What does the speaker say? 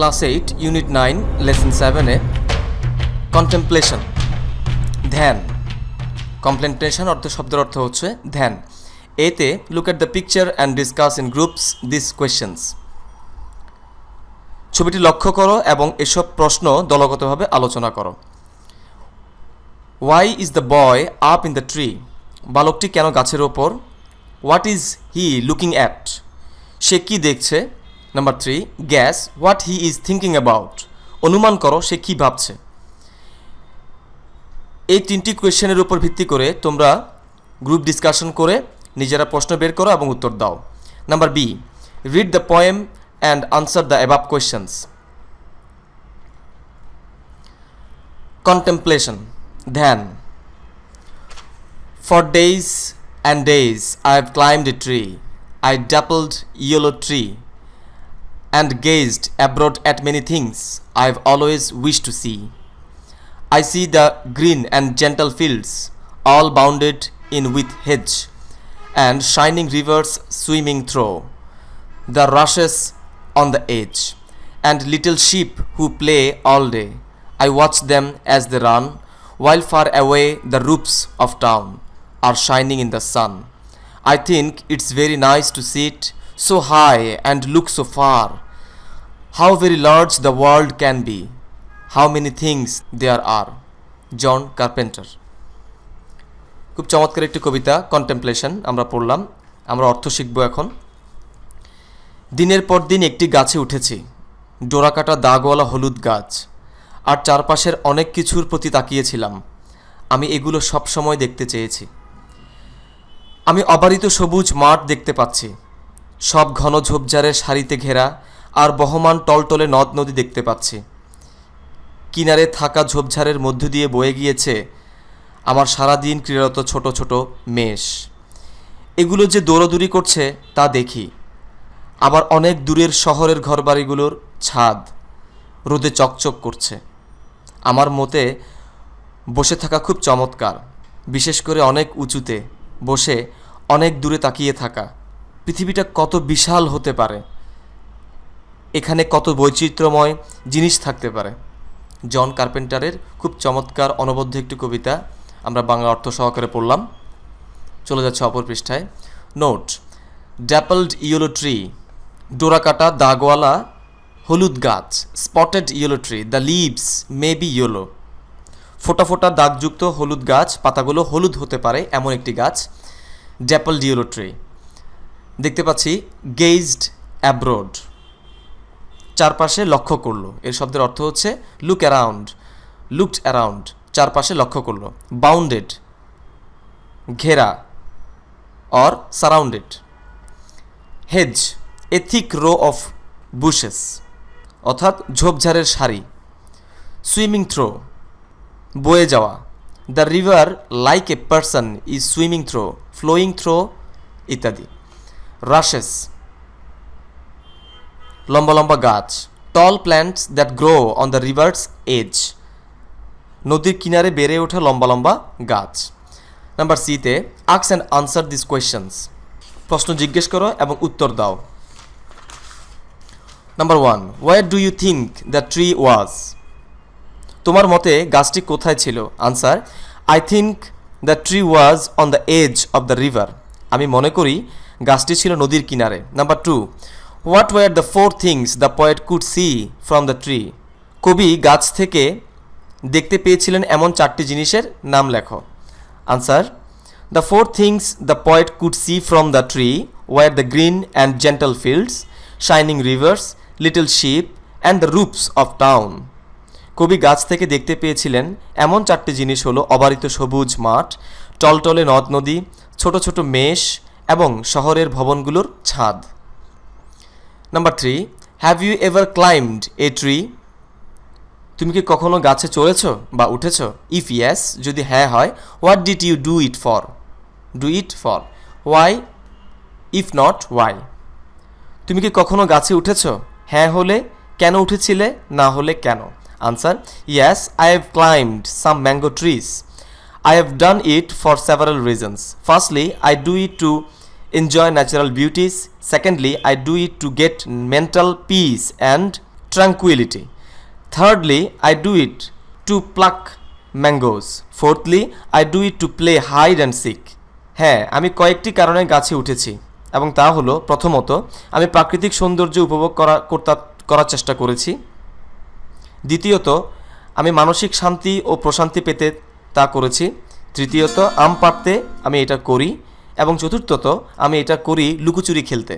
Class eight, unit nine, lesson সেভেনে contemplation ধ্যান। Contemplation অর্থ শব্দের অর্থ হচ্ছে ধ্যান। এতে look at the picture and discuss in groups this questions ছবিটি লক্ষ্য করো এবং এসব প্রশ্ন দলগতভাবে আলোচনা করো। Why is the boy up in the tree বালকটি কেন গাছের ওপর? What is he looking at সে কি দেখছে? Number three guess what he is thinking about অনুমান করো সে কি ভাবছে। এই তিনটি কোয়েশ্চেনের উপর ভিত্তি করে তোমরা গ্রুপ ডিসকাশন করে নিজেরা প্রশ্ন বের করো এবং উত্তর দাও। Number B read the poem and answer the above questions contemplation ধ্যান For days and days I have climbed a tree, I dappled yellow tree, and gazed abroad at many things I have always wished to see. I see the green and gentle fields, all bounded in with hedge, and shining rivers swimming through, the rushes on the edge, and little sheep who play all day. I watch them as they run, while far away the roofs of town are shining in the sun. I think it's very nice to sit so high and look so far. How very large the world can be. How many things there are. John Carpenter খুব চমৎকার একটি কবিতা contemplation আমরা পড়লাম। আমরা অর্থ শিখব এখন। দিনের পর দিন একটি গাছে উঠেছি। ডোরাকাটা দাগওয়ালা হলুদ গাছ। আর চারপাশের অনেক কিছুর প্রতি তাকিয়েছিলাম। আমি এগুলো সব সময় দেখতে চেয়েছি। আমি অবারিত সবুজ মাঠ দেখতে পাচ্ছি। সব ঘন ঝোপঝাড়ের সারিতে ঘেরা আর বহমান টলটলে নদ নদী দেখতে পাচ্ছি। কিনারে থাকা ঝোপঝাড়ের মধ্য দিয়ে বয়ে গিয়েছে আমার সারাদিন ক্রীড়ারত ছোট ছোট মেষ। এগুলো যে দৌড়দৌড়ি করছে তা দেখি। আবার অনেক দূরের শহরের ঘরবাড়িগুলোর ছাদ রোদে চকচক করছে। আমার মতে বসে থাকা খুব চমৎকার। বিশেষ করে অনেক উঁচুতে বসে অনেক দূরে তাকিয়ে থাকা। পৃথিবীটা কত বিশাল হতে পারে? এখানে কত বৈচিত্র্যময় জিনিস থাকতে পারে? জন কার্পেন্টারের খুব চমৎকার অনবদ্য একটি কবিতা আমরা বাংলা অর্থ সহকারে পড়লাম। চলে যাচ্ছে অপর পৃষ্ঠায়। নোট ড্যাপলড ইয়েলো ট্রি ডোরাকাটা দাগওয়ালা, হলুদ গাছ spotted yellow tree the leaves may be yellow ফোটা ফোটা দাগযুক্ত হলুদ গাছ, পাতাগুলো হলুদ হতে পারে এমন একটি গাছ ড্যাপল ডিওলো ট্রি দেখতে পাচ্ছি গেজড অ্যাব্রোড চারপাশে লক্ষ্য করল। এর শব্দের অর্থ হচ্ছে লুক অ্যারাউন্ড লুকড অ্যারাউন্ড চারপাশে লক্ষ্য করল। বাউন্ডেড ঘেরা or surrounded hedge a thick row of bushes অর্থাৎ ঝোপঝাড়ের সারি. সুইমিং থ্রো বয়ে যাওয়া. The river like a person is swimming through flowing through ইত্যাদি। রাশেস লম্বা লম্বা গাছ tall plants that grow on the river's edge নদীর কিনারে বেড়ে ওঠা লম্বা লম্বা গাছ। নাম্বার সিতে আক্স অ্যান্ড আনসার দিস কোয়েশ্চেন্স প্রশ্ন জিজ্ঞেস করো এবং উত্তর দাও। Number one where do you think the tree was তোমার মতে গাছটি কোথায় ছিল? Answer I think the tree was on the edge of the river আমি মনে করি গাছটি ছিল নদীর কিনারে। Number two what were the four things the poet could see from the tree কবি গাছ থেকে দেখতে পেয়েছিলেন এমন চারটি জিনিসের নাম লেখো। Answer the four things the poet could see from the tree were the green and gentle fields shining rivers little ship and the roofs of town কবি গাছ থেকে দেখতে পেয়েছিলেন এমন চারটি জিনিস হলো অবারিত সবুজ মাঠ, টলটলে নদ নদী, ছোট ছোট মেষ এবং শহরের ভবনগুলোর ছাদ। Number three have you ever climbed a tree তুমি কি কখনো গাছে চড়েছ বা উঠেছ? ইফ ইয়েস যদি হ্যাঁ হয় what did you do it for do it for why if not why তুমি কি কখনো গাছে উঠেছ? হ্যাঁ হলে কেন উঠেছিলে? না হলে কেন? Answer yes I have climbed some mango trees I have done it for several reasons. Firstly, I do it to enjoy natural beauties. Secondly, I do it to get mental peace and tranquility. Thirdly, I do it to pluck mangoes. Fourthly, I do it to play hide and seek. হ্যাঁ আমি কয়েকটি কারণে গাছে উঠেছি এবং তা হলো প্রথমত আমি প্রাকৃতিক সৌন্দর্য উপভোগ করা করার চেষ্টা করেছি দ্বিতীয়ত আমি মানসিক শান্তি ও প্রশান্তি পেতে তা করেছি তৃতীয়ত আম পাড়তে আমি এটা করি এবং চতুর্থত আমি এটা করি লুকোচুরি খেলতে।